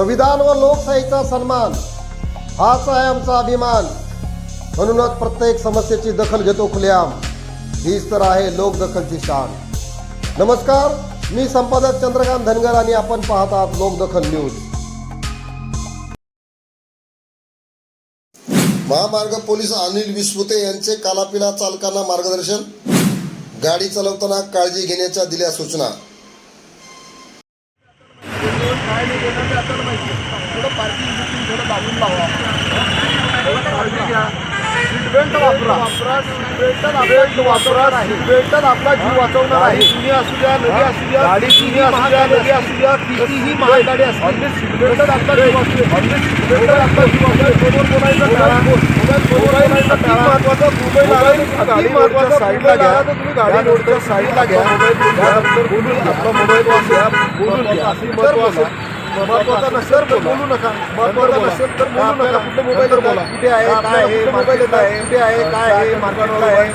संविधान व लोकशाहीचा सन्मान हाच आहे आमचा अभिमान. म्हणूनच प्रत्येक समस्येची दखल घेतो खुलेआम. हीच तर आहे लोकदखलची शान. नमस्कार मी संपादक चंद्रकांत धनगर आणि आपण पाहत आहात लोकदखल न्यूज. महामार्ग पोलीस अनिल विस्पुते यांचे कालापिला चालकांना मार्गदर्शन गाडी चालवताना काळजी घेण्याच्या दिल्या सूचना. काय नाही देणार ते आपल्याला माहिती. आहे. थोडं पार्किंग बुकिंग थोडं दाबून लावा. थोडं काळजी घ्या. वापरा. वापरा बेल्ट आपला वापरा. जीव वाचवणार आहे. जुनी असू द्या नवी असू द्या गाडी जुनी असू द्या नवी असू द्या कितीही महाग गाडी असते सीट बेल्ट आपला जीव वाचतोय सीट बेल्ट आपला जीव वाचतोय समोर बोलायचं टाळा मोबाईल बोलायचं टाळा महत्वाचं मोबाईल आला तर गाडी महत्त्वाचा साईडला घ्या तुम्ही गाडी रोडच्या साईडला घ्या. बोलून आपला मोबाईल वाचूया बोलून घ्या. महत्वाचं. महत्त्वाचा नसेल तर बोलू. नका. महत्त्वाचा नसेल तर बोलू नका. कुठे मोबाईल बोला. कुठे आहे? काय आहे? मोबाईल येत आहे कुठे आहे? काय आहे? मार्गावर आहे?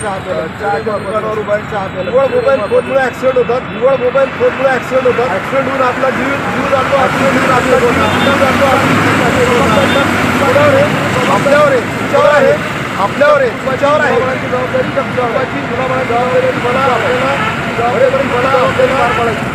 दुकानावर उभारचा हात निवळ मोबाईल फोनमुळे ऍक्सिडेंट होतात. निवळ मोबाईल फोनमुळे ऍक्सिडेंट होतात. ऍक्सिडेंट होऊन आपला जीव जीव जातो ऍक्सिडेंट होऊन आपला जीव जातो. आपल्यावर आहे. आपल्यावर आहे. तुमच्यावर आहे. आपल्यावर आहे. तुमच्यावर आहे. जबाबदारी तुमच्यावरची मुलाबाळाची जबाबदारी तुम्हाला आपल्याला बरेपर्यंत मला आपल्याला पार पाडायची